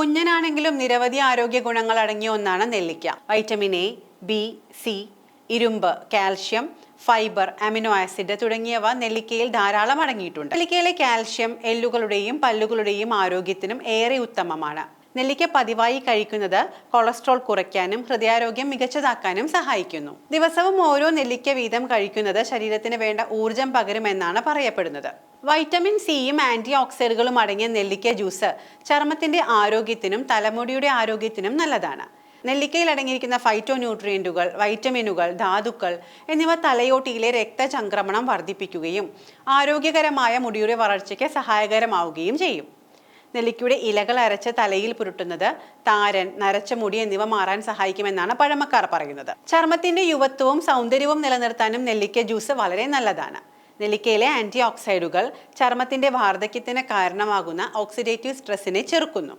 കുഞ്ഞനാണെങ്കിലും നിരവധി ആരോഗ്യ ഗുണങ്ങൾ അടങ്ങിയ ഒന്നാണ് നെല്ലിക്ക. വൈറ്റമിൻ എ ബി സി ഇരുമ്പ് കാൽഷ്യം ഫൈബർ അമിനോ ആസിഡ് തുടങ്ങിയവ നെല്ലിക്കയിൽ ധാരാളം അടങ്ങിയിട്ടുണ്ട്. നെല്ലിക്കയിലെ കാൽഷ്യം എല്ലുകളുടെയും പല്ലുകളുടെയും ആരോഗ്യത്തിനും ഏറെ ഉത്തമമാണ്. നെല്ലിക്ക പതിവായി കഴിക്കുന്നത് കൊളസ്ട്രോൾ കുറയ്ക്കാനും ഹൃദയാരോഗ്യം മികച്ചതാക്കാനും സഹായിക്കുന്നു. ദിവസവും ഓരോ നെല്ലിക്ക വീതം കഴിക്കുന്നത് ശരീരത്തിന് വേണ്ട ഊർജം പകരുമെന്നാണ് പറയപ്പെടുന്നത്. വൈറ്റമിൻ സിയും ആന്റി ഓക്സൈഡുകളും അടങ്ങിയ നെല്ലിക്ക ജ്യൂസ് ചർമ്മത്തിന്റെ ആരോഗ്യത്തിനും തലമുടിയുടെ ആരോഗ്യത്തിനും നല്ലതാണ്. നെല്ലിക്കയിൽ അടങ്ങിയിരിക്കുന്ന ഫൈറ്റോ ന്യൂട്രിയന്റുകൾ വൈറ്റമിനുകൾ ധാതുക്കൾ എന്നിവ തലയോട്ടിയിലെ രക്തചംക്രമണം വർദ്ധിപ്പിക്കുകയും ആരോഗ്യകരമായ മുടിയുടെ വളർച്ചയ്ക്ക് സഹായകരമാവുകയും ചെയ്യും. നെല്ലിക്കയുടെ ഇലകൾ അരച്ച് തലയിൽ പുരുട്ടുന്നത് താരൻ നരച്ച മുടി എന്നിവ മാറാൻ സഹായിക്കുമെന്നാണ് പഴമക്കാർ പറയുന്നത്. ചർമ്മത്തിന്റെ യുവത്വവും സൗന്ദര്യവും നിലനിർത്താനും നെല്ലിക്ക ജ്യൂസ് വളരെ നല്ലതാണ്. നെല്ലിക്കയിലെ ആന്റി ഓക്സൈഡുകൾ ചർമ്മത്തിന്റെ വാർദ്ധക്യത്തിന് കാരണമാകുന്ന ഓക്സിഡേറ്റീവ് സ്ട്രെസ്സിനെ ചെറുക്കുന്നു.